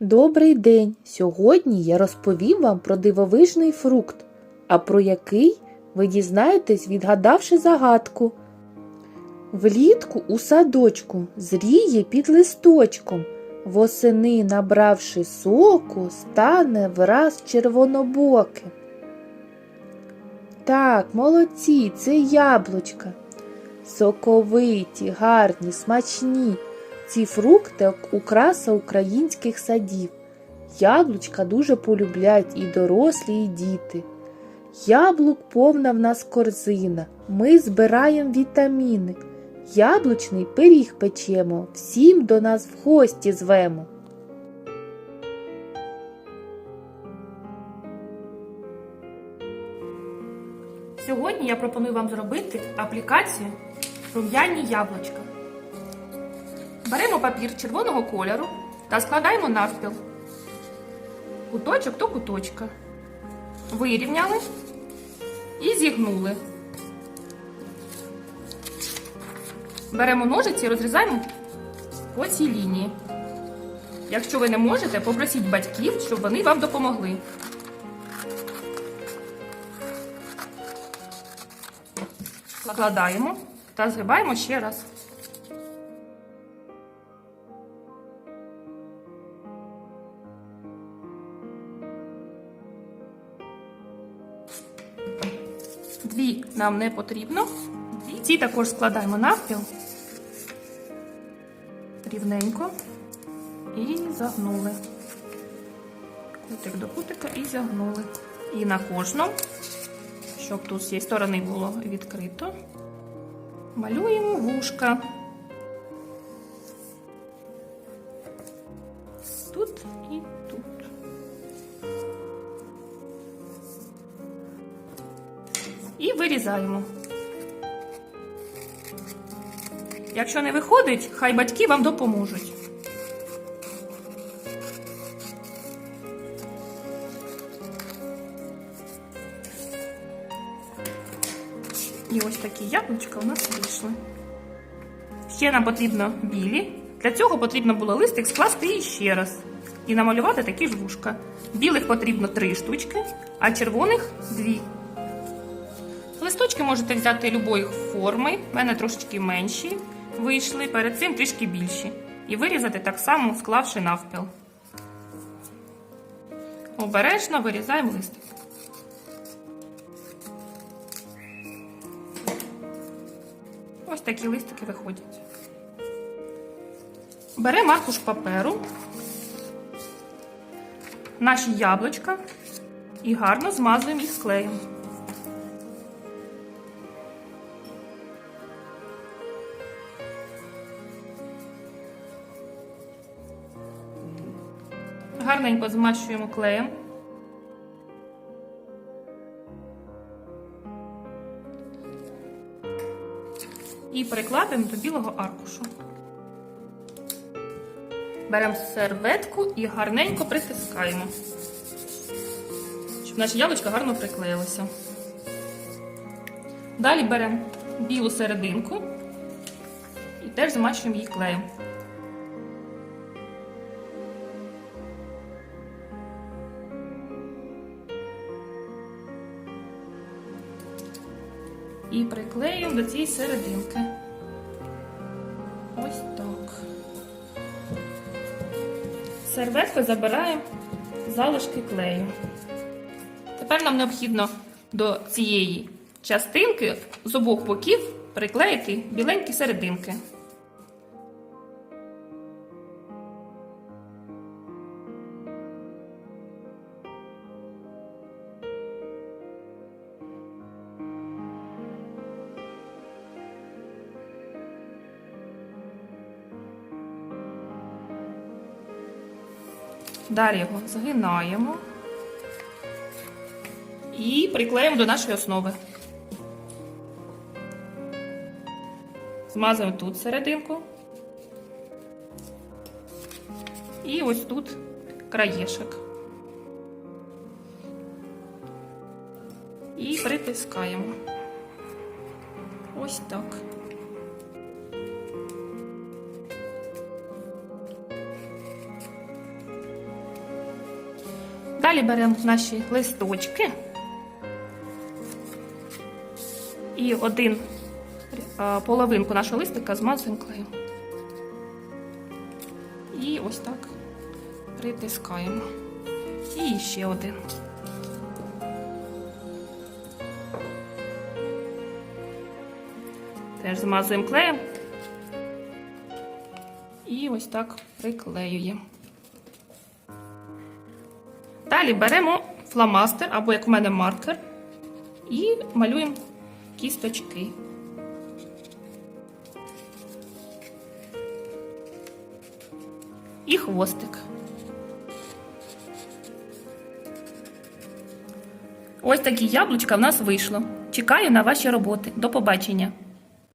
Добрий день! Сьогодні я розповім вам про дивовижний фрукт, а про який ви дізнаєтесь, відгадавши загадку. Влітку у садочку зріє під листочком, восени, набравши соку, стане враз червонобоким. Так, молодці, це яблучка. Соковиті, гарні, смачні. Ці фрукти украса українських садів. Яблучка дуже полюбляють і дорослі, і діти. Яблук повна в нас корзина. Ми збираємо вітаміни. Яблучний пиріг печемо, всім до нас в гості звемо. Сьогодні я пропоную вам зробити аплікацію рум'яні яблучка. Беремо папір червоного кольору та складаємо навпіл. Куточок до куточка. Вирівняли і зігнули. Беремо ножиці і розрізаємо по цій лінії. Якщо ви не можете, попросіть батьків, щоб вони вам допомогли. Складаємо та згибаємо ще раз. Дві нам не потрібно. Ці також складаємо навпіл рівненько і загнули. Кутик до кутика і загнули. І на кожну щоб тут з цієї сторони було відкрито. Малюємо вушка. Тут і І вирізаємо. Якщо не виходить, хай батьки вам допоможуть. І ось такі яблучка у нас вийшли. Ще нам потрібно білі. Для цього потрібно було листик скласти і ще раз. І намалювати такі ж вушка. Білих потрібно три штучки, а червоних дві. Листочки можете взяти любої форми. У мене трошечки менші вийшли, перед цим трішки більші. І вирізати так само, склавши навпіл. Обережно вирізаємо листик. Ось такі листики виходять. Беремо аркуш паперу, наші яблучка і гарно змазуємо їх клеєм. Гарненько змащуємо клеєм. і перекладаємо до білого аркушу. Беремо серветку і гарненько притискаємо, щоб наші яблучка гарно приклеїлися. Далі беремо білу серединку і теж змащуємо її клеєм. І приклеюємо до цієї серединки. Ось так. Серветку забираємо залишки клею. Тепер нам необхідно до цієї частинки з обох боків приклеїти біленькі серединки. Далі його згинаємо і приклеїмо до нашої основи. Змазуємо тут серединку. І ось тут краєшок. І притискаємо. Ось так. Далі беремо наші листочки. І один е, половинку нашого листика змазуємо клеєм. І ось так притискаємо. І ще один. Теж змазуємо клеєм. І ось так приклеюємо. Далі беремо фломастер, або як у мене маркер, і малюємо кісточки. І хвостик. Ось такі яблучка в нас вийшло. Чекаю на ваші роботи. До побачення!